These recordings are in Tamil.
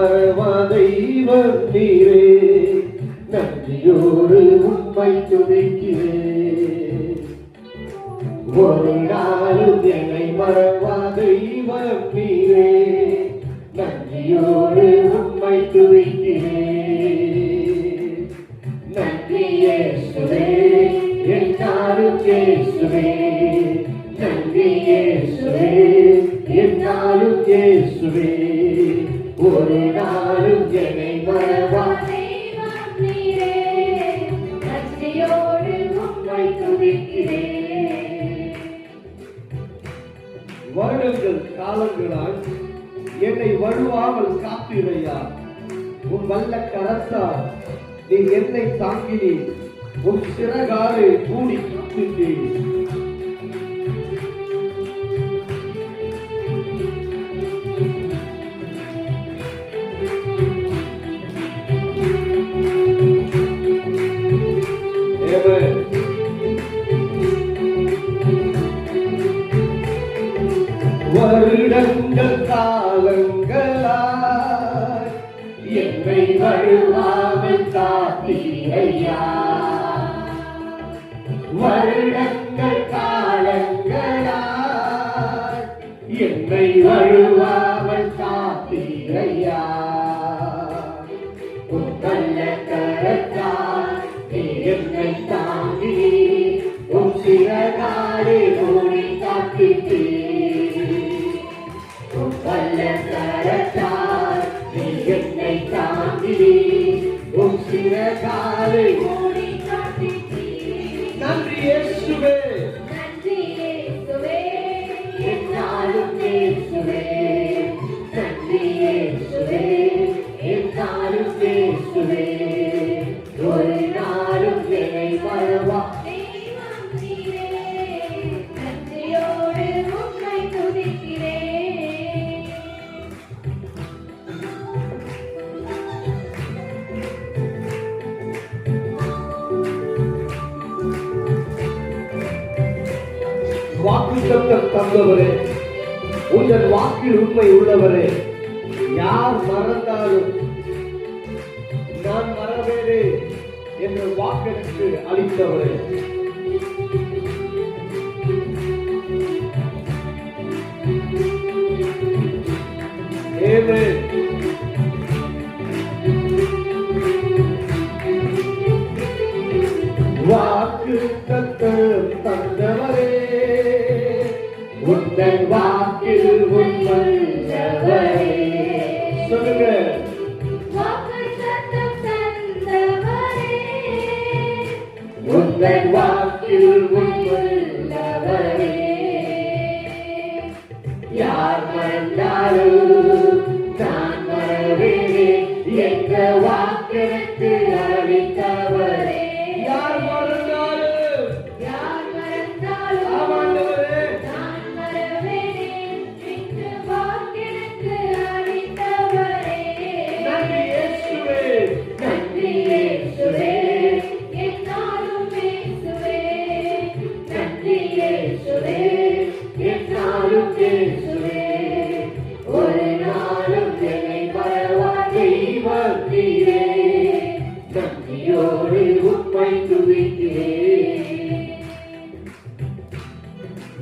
மறவா தெய்வம் நீரே நன்றியோடு உண்மை துதிக்கிறேன். ஒரு நாளும் என்னை மறவா தெய்வம் நீரே நன்றியோடு உண்மை துதிக்கிறேன். நன்றியே சுவே எல்லாரும் கேசுவே நன்றியே சுவே எல்லாரும் கேசுவே ஒரு நாளும் என்னை மறவா. வருடங்கள் காலங்களாய் என்னை வழுவாமல் காத்தீரையா உன் வல்ல கரத்தால் நீ என்னை தாங்கினி உன் சிறகாலை கூடி காத்துட்டேன் வருடங்கள் காலங்களாய். என்னை வழுவாமல் ஐயா வருடங்கள் காலங்களாய். என்னை வழுவாமல் நன்றி வாக்கு தத்தம் தந்தவரே. உங்கள் வாக்கில் உண்மை உள்ளவரே. யார் மறந்தாலும் நான் மறவேனே என்று வாக்கெடுத்து அளித்தவரே. உங்கள் வாக்கில் உண்மையவரே சொல்லுங்க. உங்கள் வாக்கில் உண்மையவரே யார் மறந்தாலும் நான் மறவேனே என்ற வாக்கெடுத்து அளித்தவரே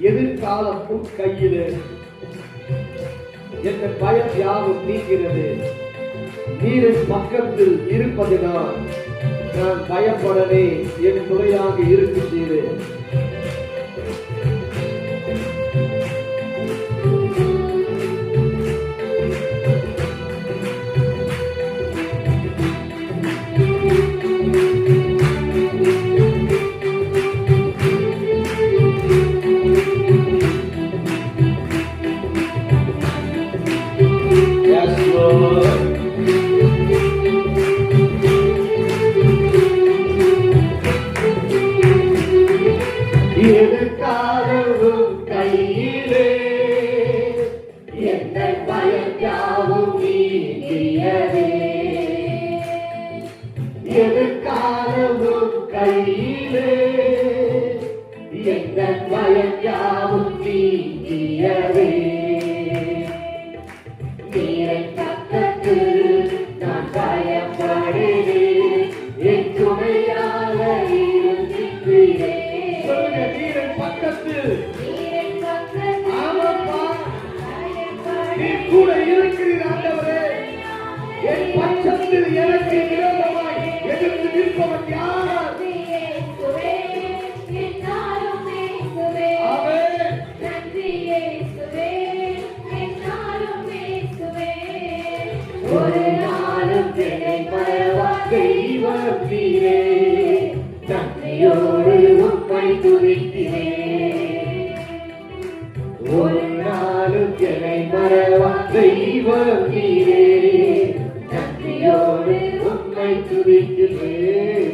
எதிர்காலம் கையில். கையிலே என்ற பயம் யாவும் நீங்கிறது. நீரின் பக்கத்தில் இருப்பதினால் நான் பயப்படவே என் துணையாக இருக்கிறேன் கையிலே. என்னை பயந்தாவும் நீங்கியதே எதிர்காலமும் உச்சத்தில் எனக்கு விரோதமாய் எதிர்த்து நிற்பவன் யார்? ஒரு நாளும் தெய்வம் நீரே நன்றியோடு உம்மை துதிக்கிறேன். ஒரு நாளும் என்னை மறவா தெய்வம் நீரே நன்றியோடு உம்மை துதிக்கிறேன்